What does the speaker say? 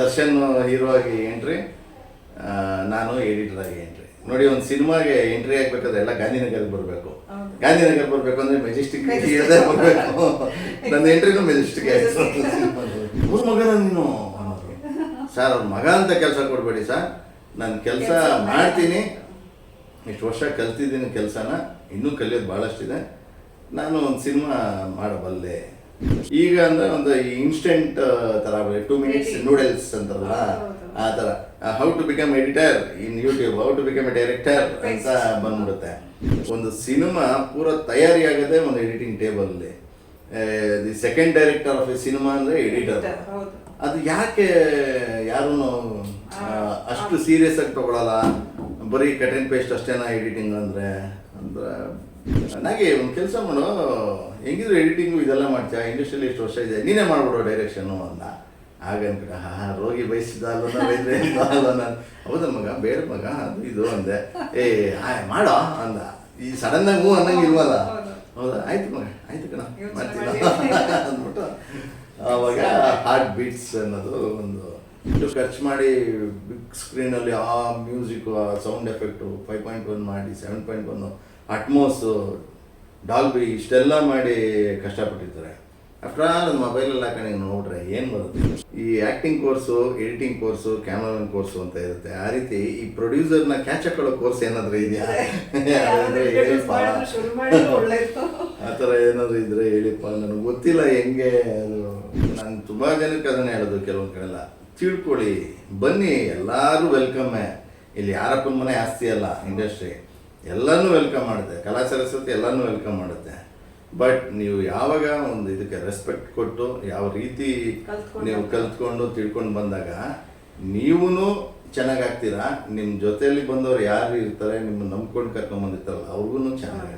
Darshan hero ಆಗಿ entry ನಾನು editor ಆಗಿ ಎಂಟ್ರಿ ನೋಡಿ ಒಂದು ಸಿನಿಮಾಗೆ ಎಂಟ್ರಿ ಆಗ್ಬೇಕಾದ್ರೆ ಎಲ್ಲ ಗಾಂಧಿನಗರ್ಗೆ ಬರಬೇಕು. ಗಾಂಧಿನಗರ್ ಬರಬೇಕು ಅಂದ್ರೆ ಮೆಜೆಸ್ಟಿಕ್ ಬರಬೇಕು. ನನ್ನ ಎಂಟ್ರಿನೂ ಮೆಜೆಸ್ಟಿಕ್ ಆಯಿತು ಅವ್ರ ಮಗನ ನೀನು ಸರ್ ಅವ್ರ ಮಗ ಅಂತ ಕೆಲಸ ಕೊಡಬೇಡಿ ಸರ್ ನಾನು ಕೆಲ್ಸ ಮಾಡ್ತೀನಿ. ಇಷ್ಟು ವರ್ಷ ಕಲ್ತಿದ್ದೀನಿ ಕೆಲಸನ. ಇನ್ನೂ ಕಲಿಯೋದು ಭಾಳಷ್ಟಿದೆ. ನಾನು ಒಂದು ಸಿನಿಮಾ ಮಾಡಬಲ್ಲೆ. ಈಗ ಅಂದ್ರೆ ಒಂದು ಇನ್ಸ್ಟೆಂಟ್ ತರ ಟೂ ಮಿನಿಟ್ಸ್. ನೂಡಲ್ಸ್ ಅಂತಾರಲ್ಲ. ಆ ಥರ how to become editor in YouTube how to become a director ಅಂತ. ಬಂದ್ಬಿಡುತ್ತೆ ಒಂದು ಸಿನಿಮಾ ಪೂರ ತಯಾರಿ ಆಗದೆ ಒಂದು editing ಟೇಬಲಲ್ಲಿ the second director of a cinema ಅಂದ್ರೆ ಎಡಿಟರ್. ಅದು ಯಾಕೆ ಯಾರು ಅಷ್ಟು ಸೀರಿಯಸ್ ಆಗಿ ತಗೊಳಲ್ಲ ಬರೀ ಕಟ್ ಅಂಡ್ ಪೇಸ್ಟ್ ಅಷ್ಟೇನಾ ಎಡಿಟಿಂಗ್ ಅಂದ್ರೆ ಅಂದ್ರೆ ನನಗೆ ಒಂದು ಕೆಲಸ ಮಾಡು. ಹೆಂಗಿದ್ರು ಎಡಿಟಿಂಗು ಇದೆಲ್ಲ ಮಾಡ್ತೀಯ? ಇಂಡಸ್ಟ್ರಿಯಲ್ ಎಷ್ಟು ವರ್ಷ ಇದೆ? ನೀನೇ ಮಾಡ್ಬಿಡು ಡೈರೆಕ್ಷನ್ನು ಅಂದ ಆಗ ಹಾ ರೋಗಿ ಬಯಸಿದ ಅಲ್ಲೋನ ಅಲ್ಲೋನ ಹೌದಾ ಮಗ ಬೇಡ ಮಗ ಅದು ಇದು ಅಂದೆ. ಏ ಹಾಯ್ ಮಾಡೋ ಅಂದ. ಈ ಸಡನ್ನಾಗಿ ಹೂ ಅನ್ನಂಗೆ ಇಲ್ವಲ್ಲ? ಹೌದು. ಆಯ್ತು ಮಗ ಆಯ್ತು ಕಣ ಮಾಡ್ತೀನಿ ಅಂದ್ಬಿಟ್ಟು ಅವಾಗ ಹಾರ್ಟ್ ಬೀಟ್ಸ್ ಅನ್ನೋದು ಒಂದು ಇಷ್ಟು ಖರ್ಚು ಮಾಡಿ ಬಿಗ್ ಸ್ಕ್ರೀನಲ್ಲಿ ಆ ಮ್ಯೂಸಿಕ್ ಆ sound effect five point one ಮಾಡಿ seven point one Atmos Dolby ಇಷ್ಟೆಲ್ಲ ಮಾಡಿ ಕಷ್ಟಪಟ್ಟಿರ್ತಾರೆ. ಆಫ್ಟರ್ ಆಲ್ ಒಂದು ಮೊಬೈಲಲ್ಲಿ ಹಾಕೊಂಡು ಹಿಂಗೆ ನೋಡ್ರೆ ಏನು ಬರುತ್ತೆ? ಈ acting course editing course cameraman course ಅಂತ ಇರುತ್ತೆ. ಆ ರೀತಿ ಈ ಪ್ರೊಡ್ಯೂಸರ್ನ ಕ್ಯಾಚ್ ಹಾಕೊಳ್ಳೋ ಕೋರ್ಸ್ ಏನಾದರೂ ಇದೆಯಾ? ಆ ಥರ ಏನಾದರೂ ಇದ್ರೆ ಹೇಳಿಪ್ಪ. ನನಗೆ ಗೊತ್ತಿಲ್ಲ ಹೆಂಗೆ ಅದು. ನಾನು ತುಂಬ ಜನಕ್ಕೆ ಅದನ್ನು ಹೇಳೋದು ಕೆಲವೊಂದು ಕಡೆಲ್ಲ ತಿಳ್ಕೊಳ್ಳಿ. ಬನ್ನಿ ಎಲ್ಲರೂ ವೆಲ್ಕಮ್ಮೆ ಇಲ್ಲಿ ಯಾರಪ್ಪನ ಮನೆ ಆಸ್ತಿ ಅಲ್ಲ ಇಂಡಸ್ಟ್ರಿ ಎಲ್ಲನೂ ವೆಲ್ಕಮ್ ಮಾಡುತ್ತೆ. ಕಲಾ ಸರಸ್ವತಿ ಎಲ್ಲನೂ ವೆಲ್ಕಮ್ ಮಾಡುತ್ತೆ. ಬಟ್ ನೀವು ಯಾವಾಗ ಒಂದು ಇದಕ್ಕೆ ರೆಸ್ಪೆಕ್ಟ್ ಕೊಟ್ಟು ಯಾವ ರೀತಿ ನೀವು ಕಲ್ತ್ಕೊಂಡು ತಿಳ್ಕೊಂಡು ಬಂದಾಗ ನೀವೂ ಚೆನ್ನಾಗಾಗ್ತೀರಾ ನಿಮ್ಮ ಜೊತೆಯಲ್ಲಿ ಬಂದವರು ಯಾರು ಇರ್ತಾರೆ ನಿಮ್ಮ ನಂಬ್ಕೊಂಡು ಕರ್ಕೊಂಡ್ಬಂದಿರ್ತಾರಲ್ಲ ಅವ್ರಿಗೂ ಚೆನ್ನಾಗಿ